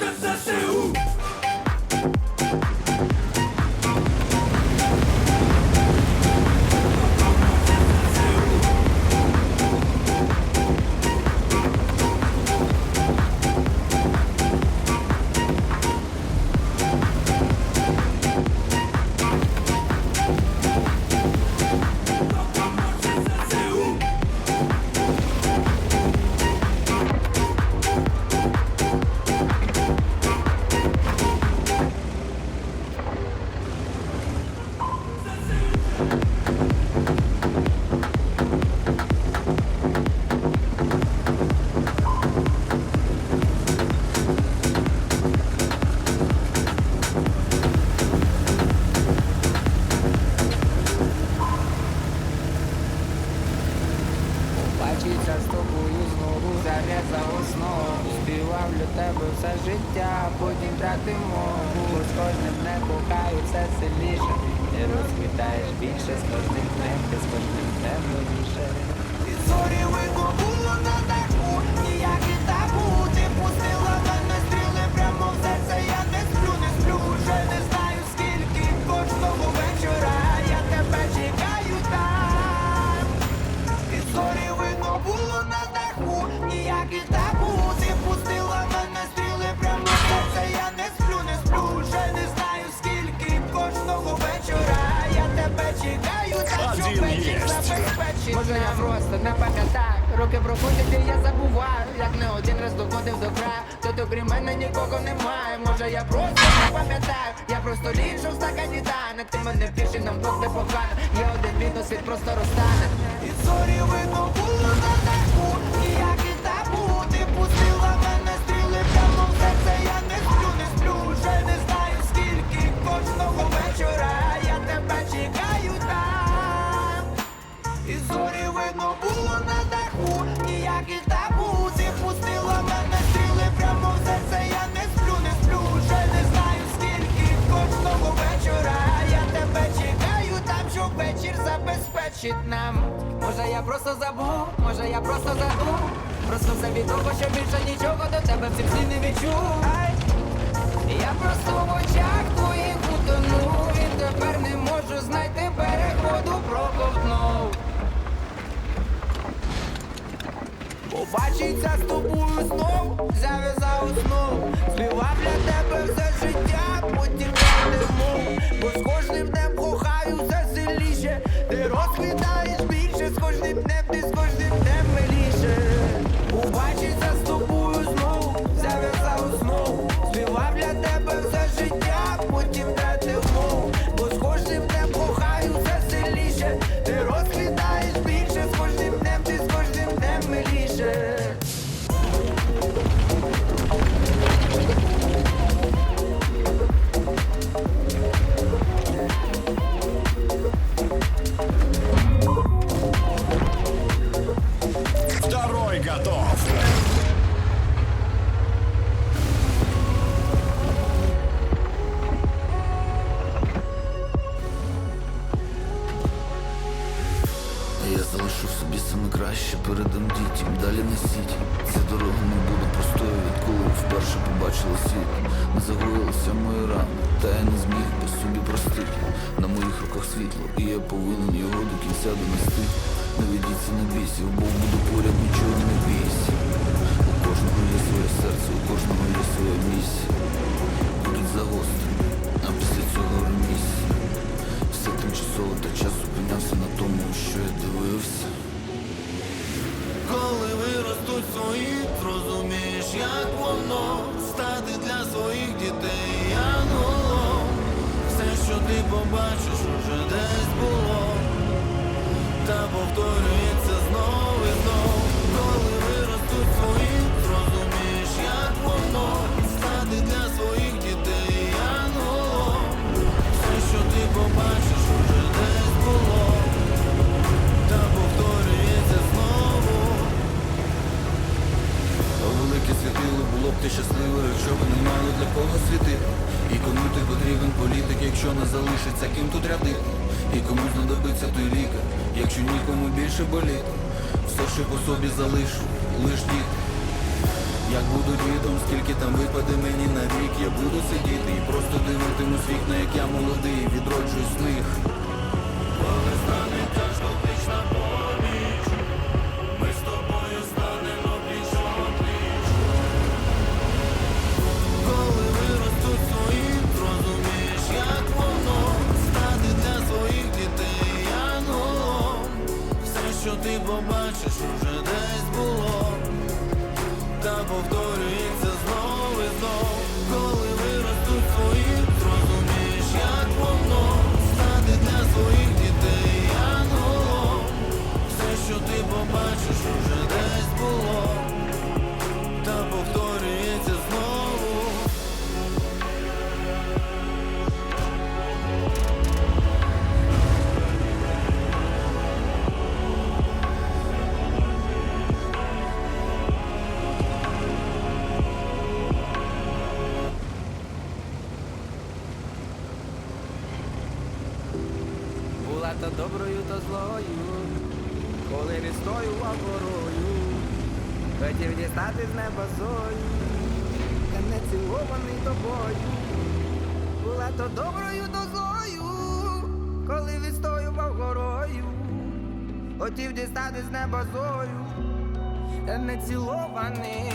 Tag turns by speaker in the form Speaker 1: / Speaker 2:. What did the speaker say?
Speaker 1: Бачиться з тобою знову заря за основу. Співав тебе все життя, потім втратив мову. З кожним днем кохаю все сильніше. Ти розквітаєш більше з кожним днем, ти з кожним днем новіше.
Speaker 2: Зорі викопуло на даху, забезпечить
Speaker 1: Може я просто не пам'ятаю. Роки проходять і я забуваю Як не один раз доходив до краю. Тут окрім мене нікого немає. Може я просто не пам'ятаю? Я просто ліжу в стакані тане Ти мене піші нам Бог не погано. Я один відно світ просто розтане.
Speaker 2: І зорі видно було на мене стріли прямо в серце. Я не сплю, не сплю, вже не знаю скільки Кожного вечора. Я тебе чекаю там, щоб вечір забезпечить нам.
Speaker 1: Може я просто забув, може я просто забув. Просто все від того, що більше нічого до тебе в цим не відчув. Я просто в очах твоїх утонув. І тепер не можу знайти переходу проковтнув Побачиться з тобою знов, зав'язав знов. Співав для тебе все життя, потім
Speaker 3: несіть. Ця дорога не буде простою, відколи вперше побачила світ. Не загоїлися мої рани, та я не зміг по собі простити. На моїх руках світло, і я повинен його до кінця донести. Не ведіться на бісів, бо буде поряд, нічого не побачиш, уже десь було, та повторюється І кому ти потрібен політик, якщо не залишиться, ким тут рядити. І кому знадобиться той лікар, якщо нікому більше боліти. Все, що по собі залишу, лиш діти.
Speaker 4: Як буду дідом, скільки там випаде мені на вік, я буду сидіти і просто дивитимусь вікна, як я молодий, відроджуюсь з них. Коли стане та
Speaker 1: Була то доброю, то злою, коли відстоював горою, хотів дістати з неба зою, та не цілований тобою. Була то доброю, то злою, коли відстоював горою, хотів дістати з неба зою, та не цілований